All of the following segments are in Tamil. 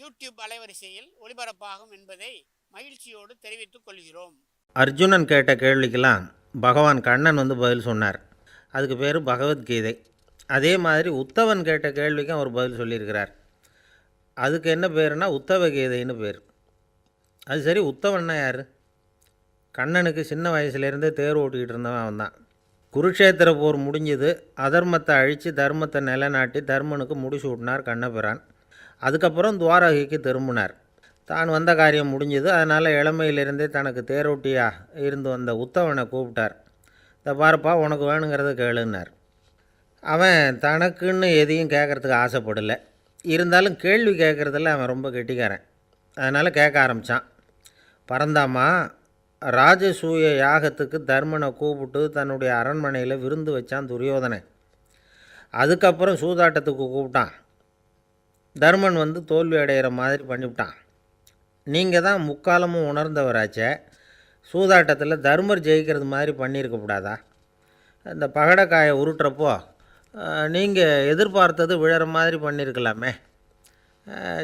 யூடியூப் அலைவரிசையில் ஒளிபரப்பாகும் என்பதை மகிழ்ச்சியோடு தெரிவித்துக் கொள்கிறோம். அர்ஜுனன் கேட்ட கேள்விக்கெல்லாம் பகவான் கண்ணன் வந்து பதில் சொன்னார். அதுக்கு பேர் பகவத்கீதை. அதே மாதிரி உத்தவன் கேட்ட கேள்விக்கும் அவர் பதில் சொல்லியிருக்கிறார். அதுக்கு என்ன பேருனா உத்தவ கீதைன்னு பேர். அது சரி உத்தவன்னா யார்? கண்ணனுக்கு சின்ன வயசுலேருந்தே தேர் ஓட்டிக்கிட்டு இருந்தவன் அவன் தான் குருக்ஷேத்திர போர் முடிஞ்சது. அதர்மத்தை அழித்து தர்மத்தை நிலைநாட்டி தர்மனுக்கு முடிச்சு விட்டினார் கண்ணபிரான். அதுக்கப்புறம் துவாரகைக்கு திரும்பினார். தான் வந்த காரியம் முடிஞ்சது. அதனால் இளமையிலிருந்தே தனக்கு தேரோட்டியாக இருந்து வந்த உத்தவனை கூப்பிட்டார். இந்த பாருப்பா உனக்கு வேணுங்கிறத கேளுன்னார். அவன் தனக்குன்னு எதையும் கேட்குறதுக்கு ஆசைப்படலை. இருந்தாலும் கேள்வி கேட்குறதில் அவன் ரொம்ப கெட்டிக்காரன். அதனால் கேட்க ஆரம்பித்தான் பரந்தாமா ராஜசூய யாகத்துக்கு தர்மனை கூப்பிட்டு தன்னுடைய அரண்மனையில் விருந்து வச்சான் துரியோதனை அதுக்கப்புறம் சூதாட்டத்துக்கு கூப்பிட்டான். தர்மன் வந்து தோல்வி அடைகிற மாதிரி பண்ணிவிட்டான். நீங்கள் தான் முக்காலமும் உணர்ந்தவராச்சே. சூதாட்டத்தில் தர்மர் ஜெயிக்கிறது மாதிரி பண்ணியிருக்கக்கூடாதா இந்த பகடக்காயை உருட்டுறப்போ நீங்கள் எதிர்பார்த்தது விழற மாதிரி பண்ணியிருக்கலாமே.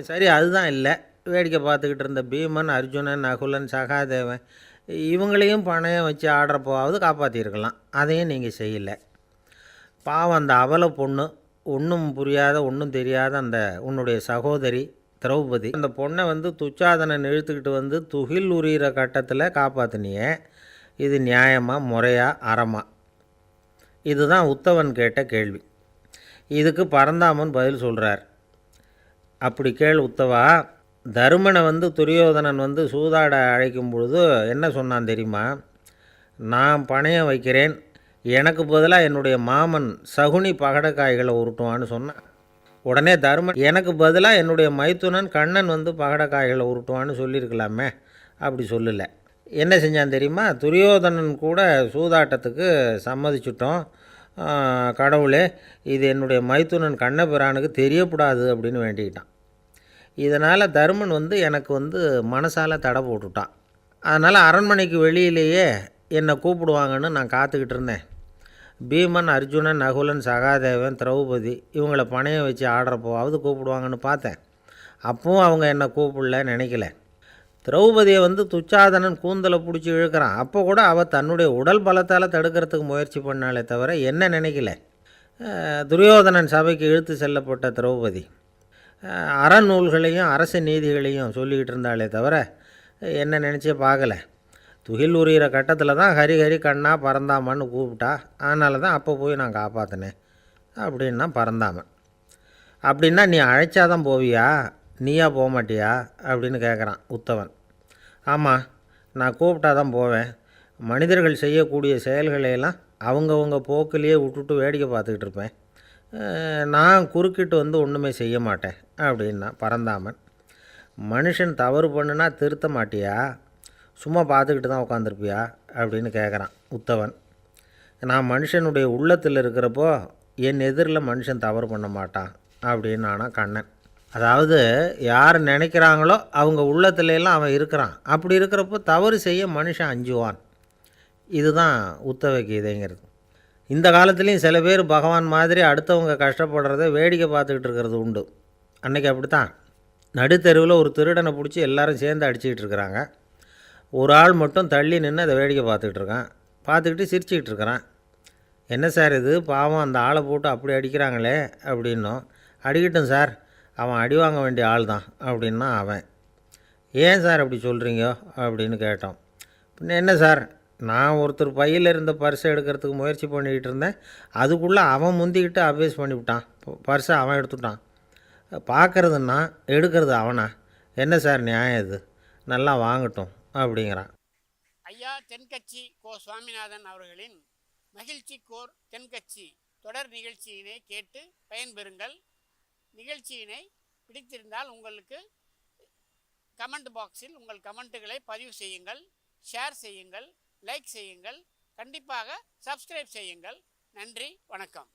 சரி அதுதான் இல்லை. வேடிக்கை பார்த்துக்கிட்டு இருந்த பீமன் அர்ஜுனன் நகுலன் சகாதேவன் இவங்களையும் பணையம் வச்சு ஆடுறப்போவாவது காப்பாற்றிருக்கலாம் அதையும் நீங்கள் செய்யலை. பாவம் அந்த அவல பொண்ணு ஒன்றும் புரியாத ஒன்றும் தெரியாத அந்த உன்னுடைய சகோதரி திரௌபதி. அந்த பொண்ணை வந்து துச்சாதனன் இழுத்துக்கிட்டு வந்து துகில் உரிகிற கட்டத்தில் காப்பாற்றினியே இது நியாயமாக முறையா அறமா? இதுதான் உத்தவன் கேட்ட கேள்வி. இதுக்கு பரந்தாமன் பதில் சொல்கிறார் அப்படி கேள் உத்தவா தருமனை வந்து துரியோதனன் வந்து சூதாட அழைக்கும் பொழுது என்ன சொன்னான் தெரியுமா? நான் பணையம் வைக்கிறேன் எனக்கு பதிலாக என்னுடைய மாமன் சகுனி பகடக்காய்களை உருட்டுவான்னு சொன்னான். உடனே தருமன் எனக்கு பதிலாக என்னுடைய மைத்துனன் கண்ணன் வந்து பகடக்காய்களை உருட்டுவான்னு சொல்லியிருக்கலாமே அப்படி சொல்லலை. என்ன செஞ்சான் தெரியுமா? துரியோதனன் கூட சூதாட்டத்துக்கு சம்மதிச்சிட்டோம். கடவுளே இது என்னுடைய மைத்துனன் கண்ணபிரானுக்கு தெரியக்கூடாது அப்படின்னு வேண்டிக்கிட்டான். இதனால் தருமன் வந்து எனக்கு வந்து மனசால் தடை போட்டுட்டான். அதனால் அரண்மனைக்கு வெளியிலேயே என்னை கூப்பிடுவாங்கன்னு நான் காத்துக்கிட்டு இருந்தேன். பீமன் அர்ஜுனன் நகுலன் சகாதேவன் திரௌபதி இவங்களை பணையம் வச்சு ஆடுறப்போவாவது கூப்பிடுவாங்கன்னு பார்த்தேன். அப்பவும் அவங்க என்னை கூப்பிடல நினைக்கல. திரௌபதியை வந்து துச்சாதனன் கூந்தலை பிடிச்சி இழுக்கிறான். அப்போ கூட அவள் தன்னுடைய உடல் பலத்தால் தடுக்கிறதுக்கு முயற்சி பண்ணாலே தவிர என்ன நினைக்கல. துரியோதனன் சபைக்கு இழுத்து செல்லப்பட்ட திரௌபதி. அறநூல்களையும் அரசு நீதிகளையும் சொல்லிக்கிட்டு இருந்தாலே தவிர என்ன நினச்சே பார்க்கல. துகில் உரிகிற கட்டத்தில் தான் ஹரி ஹரி கண்ணா பறந்தாமன்னு கூப்பிட்டா அதனால தான் அப்போ போய் நான் காப்பாற்றினேன் அப்படின்னா பறந்தாமன் அப்படின்னா நீ அழைச்சாதான் போவியா? நீயா போக மாட்டியா? அப்படின்னு கேட்குறான் உத்தவன். ஆமாம் நான் கூப்பிட்டா தான் போவேன். மனிதர்கள் செய்யக்கூடிய செயல்களையெல்லாம் அவங்கவுங்க போக்கிலேயே விட்டுட்டு வேடிக்கை பார்த்துக்கிட்டு இருப்பேன். நான் குறுக்கிட்டு வந்து ஒன்றுமே செய்ய மாட்டேன் அப்படின்னா பரந்தாமன். மனுஷன் தவறு பண்ணுனா திருத்த மாட்டியா? சும்மா பார்த்துக்கிட்டு தான் உட்காந்துருப்பியா அப்படின்னு கேட்குறான் உத்தவன். நான் மனுஷனுடைய உள்ளத்தில் இருக்கிறப்போ என் எதிரில் மனுஷன் தவறு பண்ண மாட்டான் அப்படின்னு ஆனால் கண்ணன். அதாவது யார் நினைக்கிறாங்களோ அவங்க உள்ளத்துலலாம் அவன் இருக்கிறான். அப்படி இருக்கிறப்போ தவறு செய்ய மனுஷன் அஞ்சுவான். இதுதான் உத்தவ கீதைங்கிறது. இந்த காலத்துலேயும் சில பேர் பகவான் மாதிரி அடுத்தவங்க கஷ்டப்படுறத வேடிக்கை பார்த்துக்கிட்டு இருக்கிறது உண்டு. அன்னைக்கு அப்படித்தான். நடுத்தெருவில் ஒரு திருடனை பிடிச்சி எல்லாரும் சேர்ந்து அடிச்சுக்கிட்டு இருக்கிறாங்க. ஒரு ஆள் மட்டும் தள்ளி நின்று அதை வேடிக்கை பார்த்துக்கிட்டு இருக்கான். பார்த்துக்கிட்டு சிரிச்சுக்கிட்டு இருக்கிறான். என்ன சார் இது? பாவம் அந்த ஆளை போட்டு அப்படி அடிக்கிறாங்களே அப்படின்னோம். அடிக்கட்டும் சார். அவன் அடி வாங்க வேண்டிய ஆள் தான் அப்படின்னா அவன். ஏன் சார் அப்படி சொல்கிறீங்க அப்படின்னு கேட்டோம். பின்ன என்ன சார்? நான் ஒருத்தர் பையில் இருந்த பர்ஸை எடுக்கிறதுக்கு முயற்சி பண்ணிக்கிட்டு இருந்தேன். அதுக்குள்ளே அவன் முந்திக்கிட்டு அபேஸ் பண்ணிவிட்டான். பர்ஸை அவன் எடுத்துட்டான். பார்க்குறதுன்னா எடுக்கிறது அவனா? என்ன சார் நியாயம் இது? நல்லா வாங்கட்டும். அப்படிங்கிறான். ஐயா தென்கட்சி கோ சுவாமிநாதன் அவர்களின் மகிழ்ச்சி கோர் தென்கட்சி தொடர் நிகழ்ச்சியினை கேட்டு பயன்பெறுங்கள். நிகழ்ச்சியினை பிடித்திருந்தால் உங்களுக்கு கமெண்ட் பாக்ஸில் உங்கள் கமெண்ட்டுகளை பதிவு செய்யுங்கள் ஷேர் செய்யுங்கள் லைக் செய்யுங்கள் கண்டிப்பாக சப்ஸ்கிரைப் செய்யுங்கள். நன்றி வணக்கம்.